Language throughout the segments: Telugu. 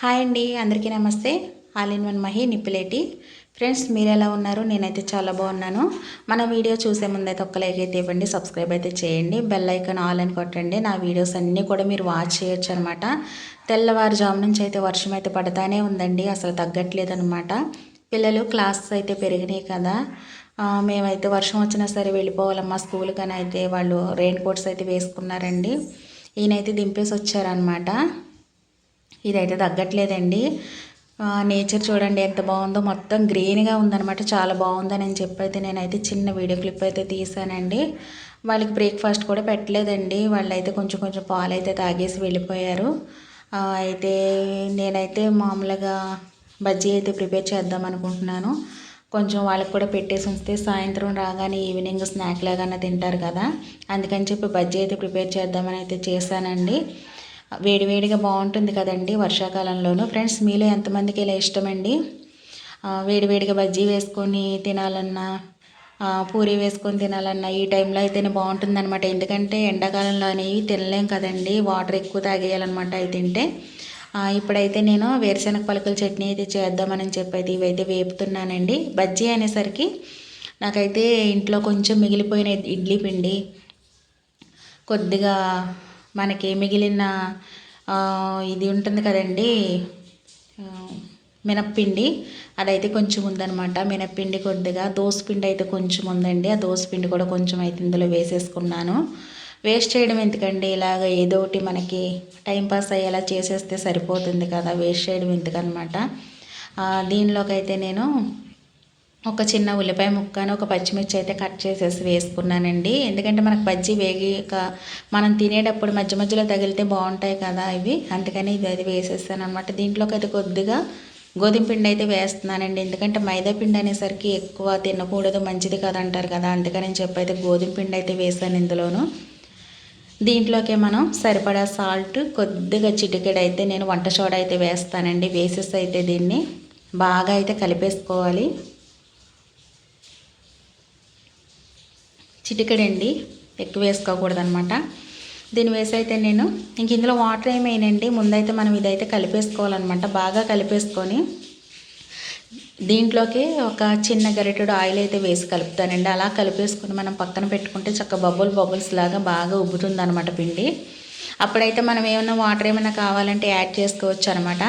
హాయ్ అండి అందరికీ నమస్తే. ఆల్ ఇన్ వన్ మహి నిప్పిలేటి. ఫ్రెండ్స్ మీరు ఎలా ఉన్నారు? నేనైతే చాలా బాగున్నాను. మన వీడియో చూసే ముందైతే ఒక్క లైక్ అయితే ఇవ్వండి సబ్స్క్రైబ్ అయితే చేయండి. బెల్ ఐకాన్ ఆల్ అని కొట్టండి. నా వీడియోస్ అన్నీ కూడా మీరు వాచ్ చేయొచ్చు అనమాట తెల్లవారుజాము నుంచి అయితే వర్షం అయితే పడతానే ఉందండి అసలు తగ్గట్లేదు అనమాట పిల్లలు క్లాసెస్ అయితే పెరిగినాయి కదా. మేమైతే వర్షం వచ్చినా సరే వెళ్ళిపోవాలమ్మా స్కూల్ కానీ అయితే వాళ్ళు రెయిన్ కోట్స్ అయితే వేసుకున్నారండి. ఈయనైతే దింపేసి వచ్చారనమాట ఇదైతే తగ్గట్లేదండి. నేచర్ చూడండి ఎంత బాగుందో. మొత్తం గ్రీన్గా ఉందనమాట చాలా బాగుందని అని చెప్పైతే నేనైతే చిన్న వీడియో క్లిప్ అయితే తీసానండి. వాళ్ళకి బ్రేక్ఫాస్ట్ కూడా పెట్టలేదండి. వాళ్ళైతే కొంచెం కొంచెం పాలు అయితే తాగేసి వెళ్ళిపోయారు. అయితే నేనైతే మామూలుగా బజ్జీ అయితే ప్రిపేర్ చేద్దాం అనుకుంటున్నాను. కొంచెం వాళ్ళకి కూడా పెట్టేసి ఉంచితే సాయంత్రం రాగానే ఈవినింగ్ స్నాక్ లాగానే తింటారు కదా. అందుకని చెప్పి బజ్జీ అయితే ప్రిపేర్ చేద్దామని అయితే చేశానండి. వేడివేడిగా బాగుంటుంది కదండి వర్షాకాలంలోనూ. ఫ్రెండ్స్ మీలో ఎంతమందికి ఇలా ఇష్టమండి? వేడివేడిగా బజ్జీ వేసుకొని తినాలన్నా పూరి వేసుకొని తినాలన్నా ఈ టైంలో అయితేనే బాగుంటుంది అనమాట ఎందుకంటే ఎండాకాలంలో అనేవి తినలేం కదండి. వాటర్ ఎక్కువ తాగేయాలన్నమాట అవి తింటే. ఇప్పుడైతే నేను వేరుశనగ పలుకుల చట్నీ అయితే చేద్దామని చెప్పేది ఇవైతే వేపుతున్నానండి. బజ్జీ అనేసరికి నాకైతే ఇంట్లో కొంచెం మిగిలిపోయిన ఇడ్లీ పిండి కొద్దిగా మనకి మిగిలిన ఇది ఉంటుంది కదండి మినప్పిండి. అదైతే కొంచెం ఉందనమాట మినప్పిండి కొద్దిగా. దోసపిండి అయితే కొంచెం ఉందండి. ఆ దోసపిండి కూడా కొంచెం అయితే ఇందులో వేసేసుకున్నాను. వేస్ట్ చేయడం ఎందుకండి? ఇలాగ ఏదో ఒకటి మనకి టైంపాస్ అయ్యేలా చేసేస్తే సరిపోతుంది కదా. వేస్ట్ చేయడం ఎందుకనమాట దీనిలోకి అయితే నేను ఒక చిన్న ఉల్లిపాయ ముక్కను ఒక పచ్చిమిర్చి అయితే కట్ చేసేసి వేసుకున్నానండి. ఎందుకంటే మనకు బజ్జీ వేగిక మనం తినేటప్పుడు మధ్య మధ్యలో తగిలితే బాగుంటాయి కదా ఇవి. అందుకని ఇది అది వేసేస్తాను అనమాట దీంట్లోకి అయితే కొద్దిగా గోధుమ పిండి అయితే వేస్తున్నానండి. ఎందుకంటే మైదా పిండి అనేసరికి ఎక్కువ తినకూడదు మంచిది కదా అంటారు కదా. అందుకని చెప్పి అయితే గోధుమ పిండి అయితే వేసాను ఇందులోను. దీంట్లోకి మనం సరిపడా సాల్ట్ కొద్దిగా చిటికెడు అయితే నేను వంట సోడా అయితే వేస్తానండి. వేసేసి అయితే దీన్ని బాగా అయితే కలిపేసుకోవాలి. చిటికడండి. ఎక్కువ వేసుకోకూడదు అనమాట దీన్ని వేసి అయితే నేను ఇంక ఇందులో వాటర్ ఏమేనండి ముందైతే మనం ఇదైతే కలిపేసుకోవాలన్నమాట బాగా కలిపేసుకొని దీంట్లోకి ఒక చిన్న గరిటెడు ఆయిల్ అయితే వేసి కలుపుతానండి. అలా కలిపేసుకొని మనం పక్కన పెట్టుకుంటే చక్క బబుల్ బబుల్స్ లాగా బాగా ఉబ్బుతుంది అనమాట పిండి. అప్పుడైతే మనం ఏమైనా వాటర్ ఏమైనా కావాలంటే యాడ్ చేసుకోవచ్చు అనమాట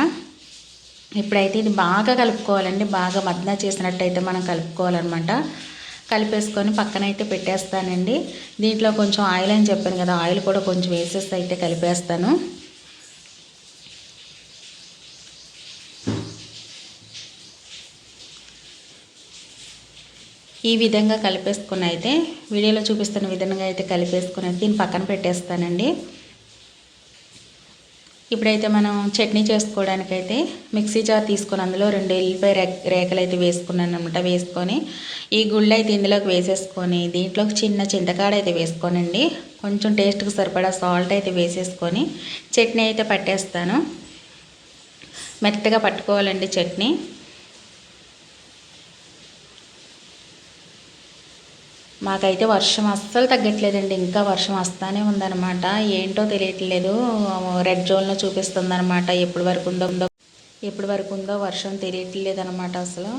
ఇప్పుడైతే ఇది బాగా కలుపుకోవాలండి. బాగా మద్నా చేసినట్టయితే మనం కలుపుకోవాలన్నమాట కలిపేసుకొని పక్కన అయితే పెట్టేస్తానండి. దీంట్లో కొంచెం ఆయిల్ అని చెప్పాను కదా ఆయిల్ కూడా కొంచెం వేసేసి అయితే కలిపేస్తాను. ఈ విధంగా కలిపేసుకుని అయితే వీడియోలో చూపిస్తున్న విధంగా అయితే కలిపేసుకుని దీన్ని పక్కన పెట్టేస్తానండి. ఇప్పుడైతే మనం చట్నీ చేసుకోవడానికైతే మిక్సీ జార్ తీసుకొని అందులో రెండు ఎల్లిపాయ రేఖలు అయితే వేసుకున్నాను అనమాట వేసుకొని ఈ గుళ్ళు అయితే ఇందులోకి వేసేసుకొని దీంట్లోకి చిన్న చింతకాడ అయితే వేసుకోనండి. కొంచెం టేస్ట్కి సరిపడా సాల్ట్ అయితే వేసేసుకొని చట్నీ అయితే పట్టేస్తాను. మెత్తగా పట్టుకోవాలండి చట్నీ. మాకైతే వర్షం అస్సలు తగ్గట్లేదండి. ఇంకా వర్షం వస్తానే ఉందన్నమాట. ఏంటో తెలియట్లేదు. రెడ్ జోన్లో చూపిస్తుంది అనమాట ఎప్పటి వరకు ఉందో ఎప్పటి వరకు ఉందో వర్షం తెలియట్లేదు అనమాట అసలు.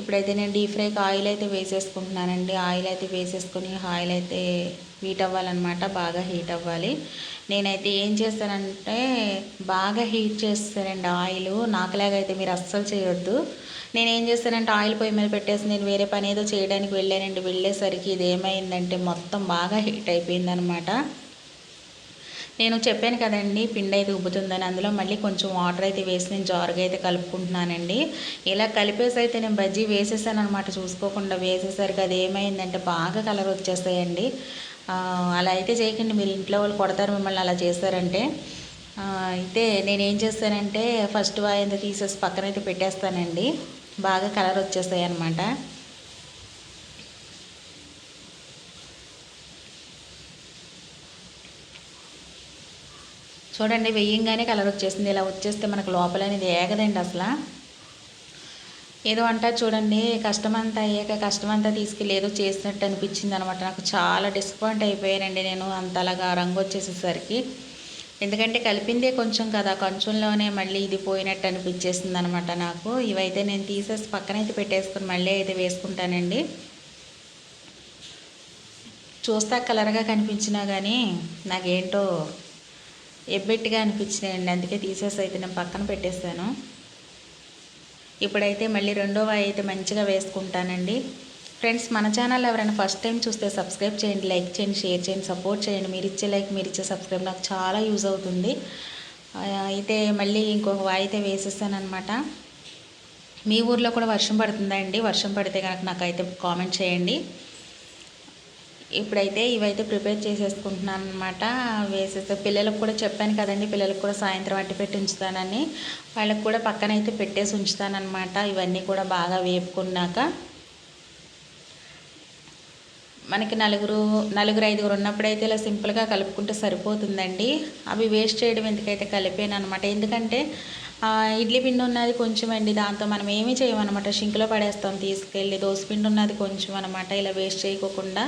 ఇప్పుడైతే నేను డీప్ ఫ్రైకి ఆయిల్ అయితే వేసేసుకుంటున్నానండి. ఆయిల్ అయితే వేసేసుకొని ఆయిల్ అయితే హీట్ అవ్వాలన్నమాట బాగా హీట్ అవ్వాలి. నేనైతే ఏం చేస్తానంటే బాగా హీట్ చేస్తానండి ఆయిల్. నాకులాగైతే మీరు అస్సలు చేయొద్దు. నేను ఏం చేస్తానంటే ఆయిల్ పొయ్యి మీద పెట్టేసి నేను వేరే పని ఏదో చేయడానికి వెళ్ళానండి. వెళ్ళేసరికి ఇది ఏమైందంటే మొత్తం బాగా హీట్ అయిపోయిందనమాట నేను చెప్పాను కదండి పిండి అయితే ఉబ్బుతుందని. అందులో మళ్ళీ కొంచెం వాటర్ అయితే వేసి నేను జారుగా అయితే కలుపుకుంటున్నానండి. ఇలా కలిపేసి అయితే నేను బజ్జీ వేసేసాను అనమాట చూసుకోకుండా వేసేసరికి అది ఏమైందంటే బాగా కలర్ వచ్చేస్తాయండి. అలా అయితే చేయకండి. మీరు ఇంట్లో వాళ్ళు కొడతారు మిమ్మల్ని అలా చేస్తారంటే. అయితే నేనేం చేస్తానంటే ఫస్ట్ వాయింత తీసేసి పక్కనైతే పెట్టేస్తానండి. బాగా కలర్ వచ్చేస్తాయి అన్నమాట చూడండి వెయ్యంగానే కలర్ వచ్చేసింది. ఇలా వచ్చేస్తే మనకు లోపల అనేది ఏగదండి అసలు. ఏదో అంటారు చూడండి కష్టం అంతా అయ్యాక కష్టం అంతా తీసుకెళ్ళి ఏదో చేసినట్టు అనిపించింది అనమాట నాకు చాలా డిసప్పాయింట్ అయిపోయానండి నేను అంతలాగా రంగు వచ్చేసేసరికి. ఎందుకంటే కలిపిందే కొంచెం కదా కొంచెంలోనే మళ్ళీ ఇది పోయినట్టు అనిపించేసింది అనమాట నాకు. ఇవైతే నేను తీసేసి పక్కనైతే పెట్టేసుకుని మళ్ళీ అయితే వేసుకుంటానండి. చూస్తా కలర్గా కనిపించినా కానీ నాకేంటో ఎబ్బెట్టిగా అనిపించినాయండి. అందుకే తీసేసి అయితే నేను పక్కన పెట్టేస్తాను. ఇప్పుడైతే మళ్ళీ రెండో వాయి అయితే మంచిగా వేసుకుంటానండి. ఫ్రెండ్స్ మన ఛానల్ ఎవరైనా ఫస్ట్ టైం చూస్తే సబ్స్క్రైబ్ చేయండి లైక్ చేయండి షేర్ చేయండి సపోర్ట్ చేయండి. మీరు ఇచ్చే లైక్ మీరు ఇచ్చే సబ్స్క్రైబ్ నాకు చాలా యూజ్ అవుతుంది. అయితే మళ్ళీ ఇంకొక వాయి అయితే వేసేస్తానమాట మీ ఊర్లో కూడా వర్షం పడుతుందా అండి? వర్షం పడితే కనుక నాకైతే కామెంట్ చేయండి. ఇప్పుడైతే ఇవైతే ప్రిపేర్ చేసేసుకుంటున్నాను అనమాట వేసేస్తే పిల్లలకు కూడా చెప్పాను కదండి పిల్లలకు కూడా సాయంత్రం అట్టి పెట్టి ఉంచుతానని. వాళ్ళకు కూడా పక్కన అయితే పెట్టేసి ఉంచుతానమాట ఇవన్నీ కూడా బాగా వేపుకున్నాక. మనకి నలుగురు నలుగురు ఐదుగురు ఉన్నప్పుడైతే ఇలా సింపుల్గా కలుపుకుంటే సరిపోతుందండి. అవి వేస్ట్ చేయడం ఎందుకైతే కలిపాను అనమాట ఎందుకంటే ఇడ్లీ పిండి ఉన్నది కొంచెం అండి దాంతో మనం ఏమీ చేయమన్నమాట. షింక్లో పడేస్తాం తీసుకెళ్ళి దోశ పిండి ఉన్నది కొంచెం అనమాట ఇలా వేస్ట్ చేయకోకుండా.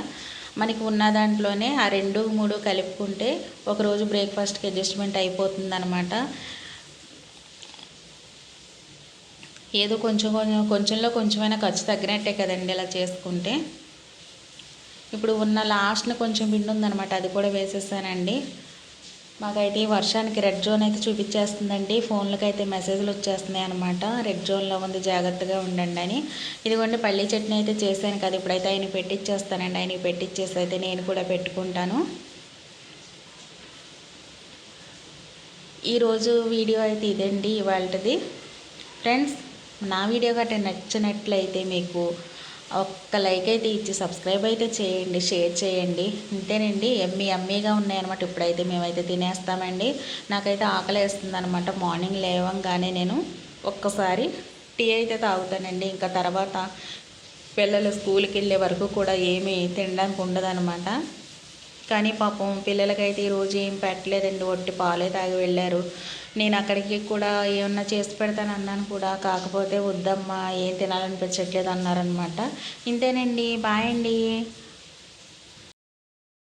మనకి ఉన్న దాంట్లోనే ఆ రెండు మూడు కలుపుకుంటే ఒకరోజు బ్రేక్ఫాస్ట్కి అడ్జస్ట్మెంట్ అయిపోతుంది అనమాట ఏదో కొంచెం కొంచెం కొంచెంలో కొంచెమైనా ఖర్చు తగ్గినట్టే కదండి ఇలా చేసుకుంటే. ఇప్పుడు ఉన్న లాస్ట్ని కొంచెం పిండి ఉందనమాట అది కూడా వేసేసానండి. మాకైతే ఈ వర్షానికి రెడ్ జోన్ అయితే చూపించేస్తుందండి. ఫోన్లకి అయితే మెసేజ్లు వచ్చేస్తున్నాయి అనమాట రెడ్ జోన్లో ఉంది జాగ్రత్తగా ఉండండి అని. ఇదిగోండి పల్లీ చట్నీ అయితే చేశాను కదా. ఇప్పుడైతే ఆయన పెట్టిచ్చేస్తానండి. ఆయనకి పెట్టిచ్చేసి అయితే నేను కూడా పెట్టుకుంటాను. ఈరోజు వీడియో అయితే ఇదండి ఇవాళది ఫ్రెండ్స్ నా వీడియో గట్రా నచ్చినట్లయితే మీకు ఒక్క లైక్ అయితే ఇచ్చి సబ్స్క్రైబ్ అయితే చేయండి షేర్ చేయండి. అంతేనండి ఎమ్మి ఎమ్మీగా ఉన్నాయన్నమాట. ఇప్పుడైతే మేమైతే తినేస్తామండి. నాకైతే ఆకలి వేస్తుంది అనమాట మార్నింగ్ లేవంగానే నేను ఒక్కసారి టీ అయితే తాగుతానండి. ఇంకా తర్వాత పిల్లలు స్కూల్కి వెళ్ళే వరకు కూడా ఏమీ తినడానికి ఉండదనమాట కానీ పాపం పిల్లలకైతే ఈరోజు ఏం పెట్టలేదండి. ఒట్టి పాలే తాగి వెళ్ళారు. నేను అక్కడికి కూడా ఏమన్నా చేసి పెడతాను అన్నాను కూడా. కాకపోతే వద్దమ్మా ఏం తినాలనిపించట్లేదు అన్నారనమాట ఇంతేనండి. బాయ్ అండి.